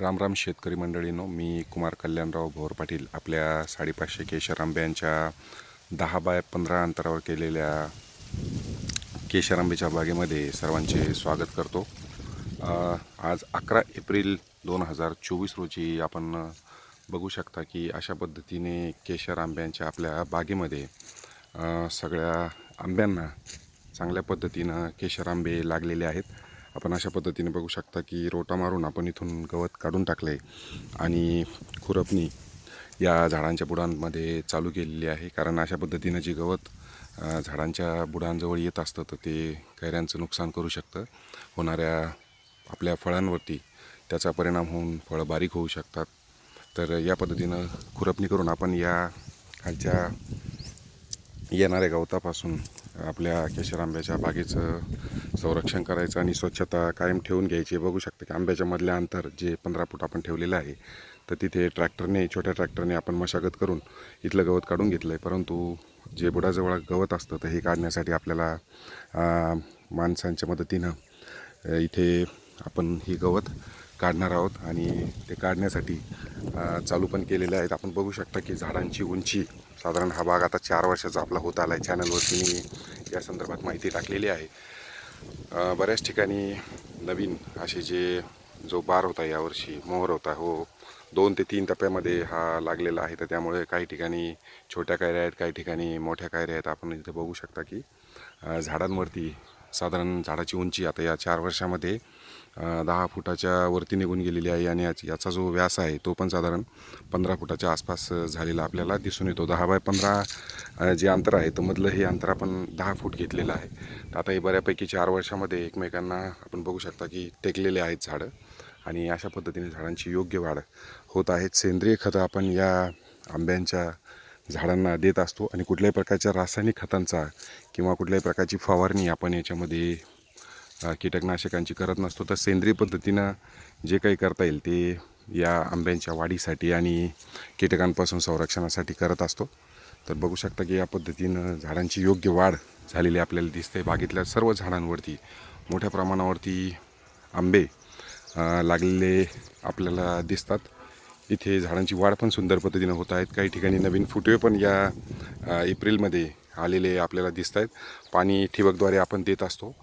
राम राम शेतकरी मंडळीनो मी कुमार कल्याणराव भोर पाटील आपल्या साडेपाचशे केशर आंब्यांच्या दहा बाय पंधरा अंतरावर केलेल्या केशर आंब्याच्या बागेमध्ये सर्वांचे स्वागत करतो. आज अकरा एप्रिल दोन हजार चोवीस रोजी आपण बघू शकता की अशा पद्धतीने केशर आंब्यांच्या आपल्या बागेमध्ये सगळ्या आंब्यांना चांगल्या पद्धतीनं केशर आंबे लागलेले आहेत. आपण अशा पद्धतीने बघू शकता की रोटा मारून आपण इथून गवत काढून टाकलं आहे आणि खुरपणी या झाडांच्या बुडांमध्ये चालू केलेली आहे. कारण अशा पद्धतीनं जी गवत झाडांच्या बुडांजवळ येत असतं तर ते कैऱ्यांचं नुकसान करू शकतं. होणाऱ्या आपल्या फळांवरती त्याचा परिणाम होऊन फळं बारीक होऊ शकतात. तर या पद्धतीनं खुरपणी करून आपण या खालच्या येणाऱ्या गवतापासून आपल्या केशर आंब्याच्या बागेचं संरक्षण करायचं आणि स्वच्छता कायम ठेवून घ्यायची. बघू शकता की आंब्याच्या मधल्या अंतर जे पंधरा फूट आपण ठेवलेलं आहे तर तिथे ट्रॅक्टरने छोट्या ट्रॅक्टरने आपण मशागत करून इथलं गवत काढून घेतलं आहे परंतु जे बुडाजवळ गवत असतं तर हे काढण्यासाठी आपल्याला माणसांच्या मदतीनं इथे आपण ही गवत काढणार आहोत आणि ते काढण्यासाठी चालू पण केलेले आहेत. आपण बघू शकता की झाडांची उंची साधारण हा भाग आता चार वर्षाचा आपला होत आला आहे चॅनलवरती मी या संदर्भात माहिती टाकलेली आहे. बऱ्याच ठिकाणी नवीन असे जे जो बार होता यावर्षी मोहर होता हो. दोन ते तीन टप्प्यामध्ये हा लागलेला आहे. तर त्यामुळे काही ठिकाणी छोट्या कायऱ्या आहेत काही ठिकाणी मोठ्या कायऱ्या आहेत. आपण इथे बघू शकता की झाडांवरती साधारण झाडाची उंची आता या चार वर्षामध्ये दहा फुटाच्या वरती निघून गेलेली आहे आणि याच- याचा जो व्यास आहे तो पण साधारण पंधरा फुटाच्या आसपास झालेला आपल्याला दिसून येतो. दहा बाय पंधरा जे अंतर आहे तर मधलं हे अंतर आपण दहा फूट घेतलेलं आहे. तर आता हे बऱ्यापैकी चार वर्षामध्ये एकमेकांना आपण बघू शकता की टेकलेले आहेत झाडं आणि अशा पद्धतीने झाडांची योग्य वाढ होत आहेत सेंद्रिय खतं आपण या आंब्यांच्या झाडांना देत असतो आणि कुठल्याही प्रकारच्या रासायनिक खतांचा किंवा कुठल्याही प्रकारची फवारणी आपण याच्यामध्ये कीटकनाशकांची करत नसतो. तर सेंद्रिय पद्धतीनं जे काही करता येईल ते या आंब्यांच्या वाढीसाठी आणि कीटकांपासून संरक्षणासाठी करत असतो. तर बघू शकता की या पद्धतीनं झाडांची योग्य वाढ झालेली आपल्याला दिसते. बागेतल्या सर्व झाडांवरती मोठ्या प्रमाणावरती आंबे लागलेले आपल्याला दिसतात. इथे झाडांची वाढ पण सुंदर पद्धतीनं होत आहेत. काही ठिकाणी नवीन फुटवे पण या एप्रिलमध्ये आलेले आपल्याला दिसत आहेत पाणी ठिबकद्वारे आपण देत असतो.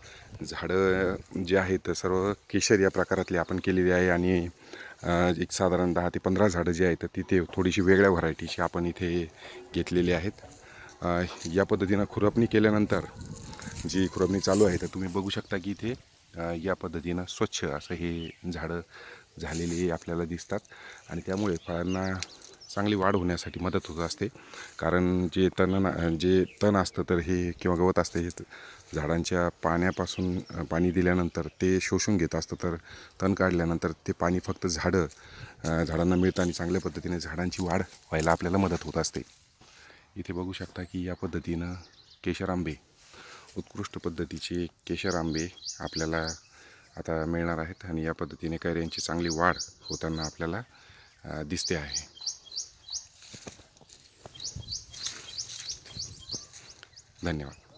झाडं जे आहेत सर्व केशर या प्रकारातली आपण केलेली आहे आणि एक साधारण दहा ते पंधरा झाडं जी आहेत तिथे थोडीशी वेगळ्या व्हरायटीची आपण इथे घेतलेली आहेत. या पद्धतीनं खुरपणी केल्यानंतर जी खुरपणी चालू आहे तर तुम्ही बघू शकता की इथे या पद्धतीनं स्वच्छ असं हे झाडं झालेली आपल्याला दिसतात. आणि त्यामुळे फळांना चांगली वाढ होण्यासाठी मदत होत असते. कारण जे तण जे तण असतं तर हे किंवा गवत असतं हे झाडांच्या पाण्यापासून पाणी दिल्यानंतर ते शोषून घेत असतं. तर तण काढल्यानंतर ते पाणी फक्त झाडं झाडांना मिळतं आणि चांगल्या पद्धतीने झाडांची वाढ व्हायला आपल्याला मदत होत असते. इथे बघू शकता की या पद्धतीनं केशर आंबे उत्कृष्ट पद्धतीचे केशर आंबे आपल्याला आता मिळणार आहेत आणि या पद्धतीने कैऱ्यांची चांगली वाढ होताना आपल्याला दिसते आहे. धन्यवाद.